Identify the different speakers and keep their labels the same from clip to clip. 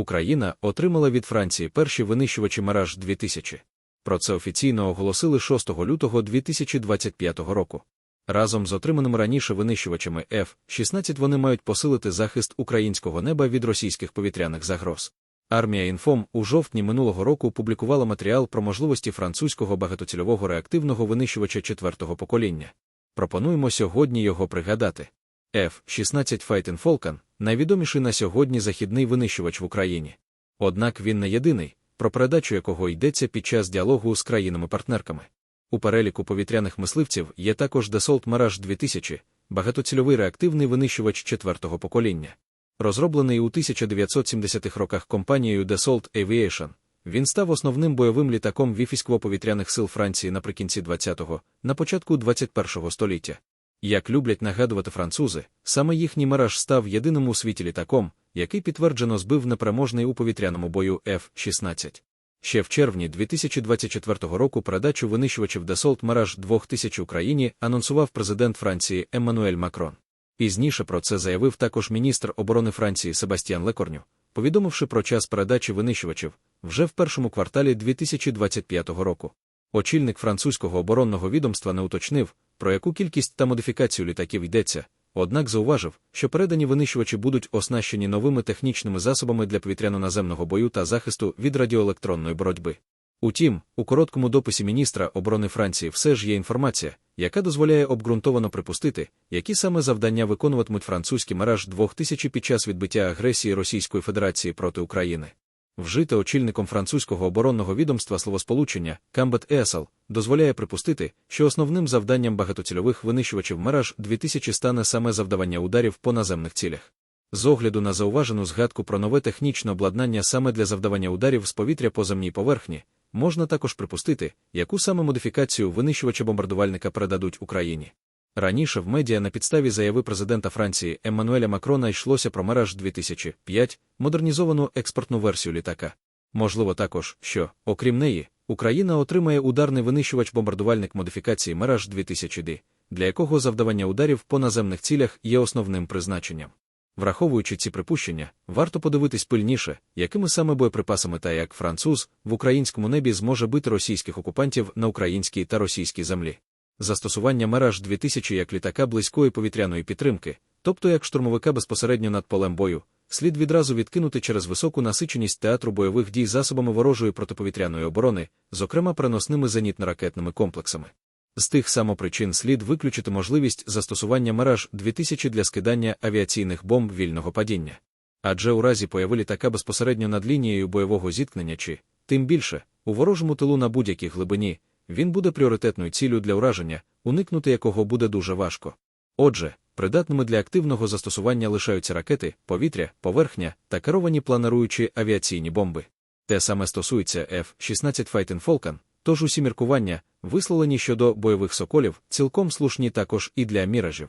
Speaker 1: Україна отримала від Франції перші винищувачі Мираж 2000. Про це офіційно оголосили 6 лютого 2025 року. Разом з отриманими раніше винищувачами F-16 вони мають посилити захист українського неба від російських повітряних загроз. Армія Інфом у жовтні минулого року публікувала матеріал про можливості французького багатоцільового реактивного винищувача четвертого покоління. Пропонуємо сьогодні його пригадати. F-16 Fighting Falcon найвідоміший на сьогодні західний винищувач в Україні. Однак він не єдиний, про передачу якого йдеться під час діалогу з країнами-партнерками. У переліку повітряних мисливців є також Dassault Mirage 2000, багатоцільовий реактивний винищувач четвертого покоління. Розроблений у 1970-х роках компанією Dassault Aviation, він став основним бойовим літаком військово-повітряних сил Франції наприкінці 20-го, на початку 21-го століття. Як люблять нагадувати французи, саме їхній Мираж став єдиним у світі літаком, який підтверджено збив непереможний у повітряному бою F-16. Ще в червні 2024 року передачу винищувачів Dassault Mirage 2000 Україні анонсував президент Франції Еммануель Макрон. Пізніше про це заявив також міністр оборони Франції Себастьян Лекорню, повідомивши про час передачі винищувачів вже в першому кварталі 2025 року. Очільник французького оборонного відомства не уточнив, про яку кількість та модифікацію літаків йдеться, однак зауважив, що передані винищувачі будуть оснащені новими технічними засобами для повітряно-наземного бою та захисту від радіоелектронної боротьби. Утім, у короткому дописі міністра оборони Франції все ж є інформація, яка дозволяє обґрунтовано припустити, які саме завдання виконуватимуть французькі мераж 2000 під час відбиття агресії Російської Федерації проти України. Вжите очільником французького оборонного відомства словосполучення Камбет Есал дозволяє припустити, що основним завданням багатоцільових винищувачів мераж 2000 стане саме завдавання ударів по наземних цілях. З огляду на зауважену згадку про нове технічне обладнання саме для завдавання ударів з повітря по земній поверхні, можна також припустити, яку саме модифікацію винищувача бомбардувальника передадуть Україні. Раніше в медіа на підставі заяви президента Франції Еммануеля Макрона йшлося про Мираж 2005, модернізовану експортну версію літака. Можливо, також, що, окрім неї, Україна отримає ударний винищувач-бомбардувальник модифікації Мираж 2000D, для якого завдавання ударів по наземних цілях є основним призначенням. Враховуючи ці припущення, варто подивитись пильніше, якими саме боєприпасами та як француз в українському небі зможе бити російських окупантів на українській та російській землі. Застосування Мираж 2000 як літака близької повітряної підтримки, тобто як штурмовика безпосередньо над полем бою, слід відразу відкинути через високу насиченість театру бойових дій засобами ворожої протиповітряної оборони, зокрема переносними зенітно-ракетними комплексами. З тих самопричин слід виключити можливість застосування Мираж 2000 для скидання авіаційних бомб вільного падіння. Адже у разі появи літака безпосередньо над лінією бойового зіткнення чи, тим більше, у ворожому тилу на будь-якій глибині, він буде пріоритетною ціллю для ураження, уникнути якого буде дуже важко. Отже, придатними для активного застосування лишаються ракети, повітря, поверхня та керовані плануючі авіаційні бомби. Те саме стосується F-16 Fighting Falcon, тож усі міркування, висловлені щодо бойових соколів, цілком слушні також і для міражів.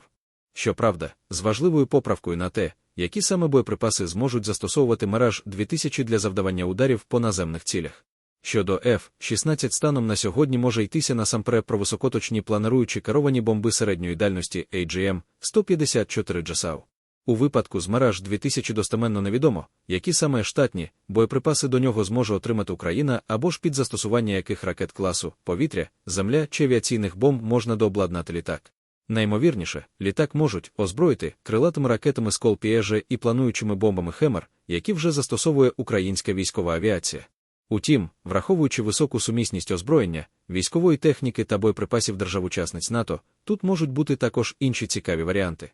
Speaker 1: Щоправда, з важливою поправкою на те, які саме боєприпаси зможуть застосовувати Мираж 2000 для завдавання ударів по наземних цілях. Щодо F-16 станом на сьогодні може йтися насамперед про високоточні плануючі керовані бомби середньої дальності AGM 154 JSAW. У випадку з Мираж 2000 достеменно невідомо, які саме штатні боєприпаси до нього зможе отримати Україна або ж під застосування яких ракет класу, повітря, земля чи авіаційних бомб можна дообладнати літак. Наймовірніше, літак можуть озброїти крилатими ракетами Сколпієже і плануючими бомбами Хемер, які вже застосовує українська військова авіація. Утім, враховуючи високу сумісність озброєння, військової техніки та боєприпасів держав-учасниць НАТО, тут можуть бути також інші цікаві варіанти.